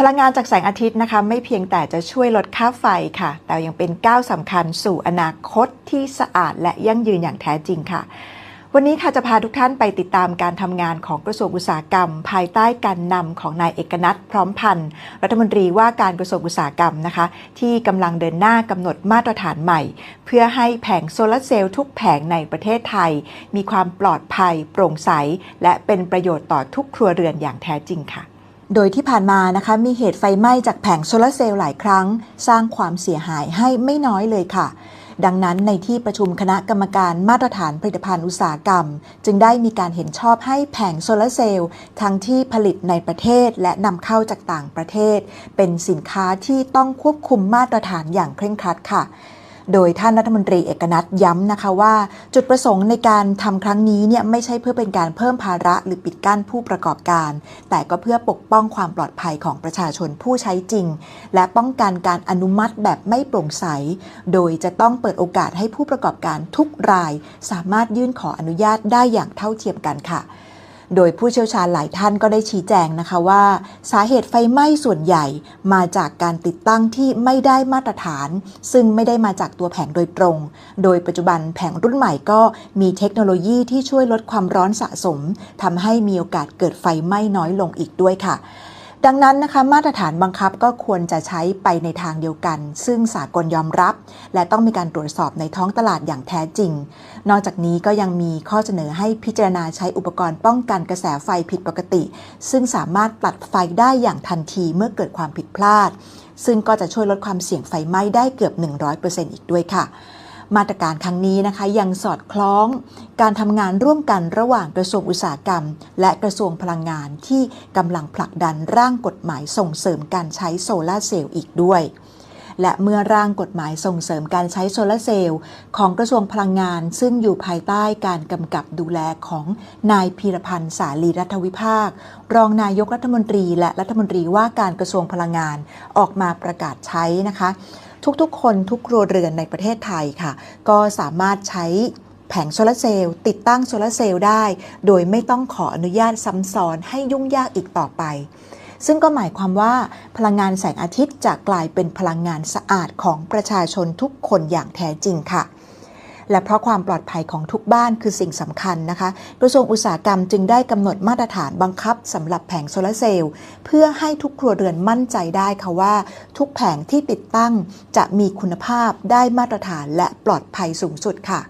พลังงานจากแสงอาทิตย์นะคะ ไม่เพียงแต่จะช่วยลดค่าไฟค่ะ แต่ยังเป็นก้าวสำคัญสู่อนาคตที่สะอาดและยั่งยืนอย่างแท้จริงค่ะ วันนี้ค่ะจะพาทุกท่านไปติดตามการทำงานของกระทรวงอุตสาหกรรม ภายใต้การนำของนายเอกนัทพร้อมพันธ์รัฐมนตรีว่าการกระทรวงอุตสาหกรรมนะคะ ที่กำลังเดินหน้ากำหนดมาตรฐานใหม่ เพื่อให้แผงโซลาร์เซลล์ทุกแผงในประเทศไทย มีความปลอดภัย โปร่งใส และเป็นประโยชน์ต่อทุกครัวเรือนอย่างแท้จริงค่ะ โดยที่ผ่านมานะคะมีเหตุไฟไหม้จากแผงโซลาร์เซลล์หลายครั้ง สร้างความเสียหายให้ไม่น้อยเลยค่ะ ดังนั้นในที่ประชุมคณะกรรมการมาตรฐานผลิตภัณฑ์อุตสาหกรรม จึงได้มีการเห็นชอบให้แผงโซลาร์เซลล์ทั้งที่ผลิตในประเทศและนำเข้าจากต่างประเทศ เป็นสินค้าที่ต้องควบคุมมาตรฐานอย่างเคร่งครัดค่ะ โดยท่านรัฐมนตรีเอกนัทย้ำนะคะว่า จุดประสงค์ในการทำครั้งนี้เนี่ยไม่ใช่เพื่อเป็นการเพิ่มภาระหรือปิดกั้นผู้ประกอบการ แต่ก็เพื่อปกป้องความปลอดภัยของประชาชนผู้ใช้จริง และป้องกันการอนุมัติแบบไม่โปร่งใส โดยจะต้องเปิดโอกาสให้ผู้ประกอบการทุกราย สามารถยื่นขออนุญาตได้อย่างเท่าเทียมกันค่ะ โดยผู้เชี่ยวชาญหลายท่านก็ได้ชี้แจงนะคะว่า สาเหตุไฟไหม้ส่วนใหญ่มาจากการติดตั้งที่ไม่ได้มาตรฐาน ซึ่งไม่ได้มาจากตัวแผงโดยตรง โดยปัจจุบันแผงรุ่นใหม่ก็มีเทคโนโลยีที่ช่วยลดความร้อนสะสมทำให้มีโอกาสเกิดไฟไหม้น้อยลงอีกด้วยค่ะ ดังนั้นนะคะมาตรฐานบังคับก็ควรจะใช้ไปในทางเดียวกัน ซึ่งสากลยอมรับ และต้องมีการตรวจสอบในท้องตลาดอย่างแท้จริง นอกจากนี้ก็ยังมีข้อเสนอให้พิจารณาใช้อุปกรณ์ป้องกันกระแสไฟผิดปกติ ซึ่งสามารถตัดไฟได้อย่างทันทีเมื่อเกิดความผิดพลาด ซึ่งก็จะช่วยลดความเสี่ยงไฟไหม้ได้เกือบ 100%อีกด้วยค่ะ มาตรการครั้งนี้นะคะยังสอดคล้องการทำงานร่วมกันระหว่างกระทรวงอุตสาหกรรม และกระทรวงพลังงานที่กำลังผลักดันร่างกฎหมายส่งเสริมการใช้โซลาเซลล์อีกด้วยและเมื่อร่างกฎหมายส่งเสริมการใช้โซลาเซลล์ของกระทรวงพลังงาน ซึ่งอยู่ภายใต้การกำกับดูแลของนายพีรพันธ์สาลีรัฐวิภาค รองนายกรัฐมนตรีและรัฐมนตรีว่าการกระทรวงพลังงานออกมาประกาศใช้นะคะ ทุกๆ คนทุกครัวเรือนในประเทศไทยค่ะ ก็สามารถใช้แผงโซลาร์เซลล์ติดตั้งโซลาร์เซลล์ได้ โดยไม่ต้องขออนุญาตซ้ำซ้อนให้ยุ่งยากอีกต่อไป ซึ่งก็หมายความว่าพลังงานแสงอาทิตย์จะกลายเป็นพลังงานสะอาดของประชาชนทุกคนอย่างแท้จริงค่ะ และเพราะความปลอดภัยของทุกบ้านคือสิ่งสำคัญนะคะ กระทรวงอุตสาหกรรมจึงได้กำหนดมาตรฐานบังคับสำหรับแผงโซลาร์เซลล์เพื่อให้ทุกครัวเรือนมั่นใจได้ค่ะว่า ทุกแผงที่ติดตั้งจะมีคุณภาพได้มาตรฐานและปลอดภัยสูงสุดค่ะ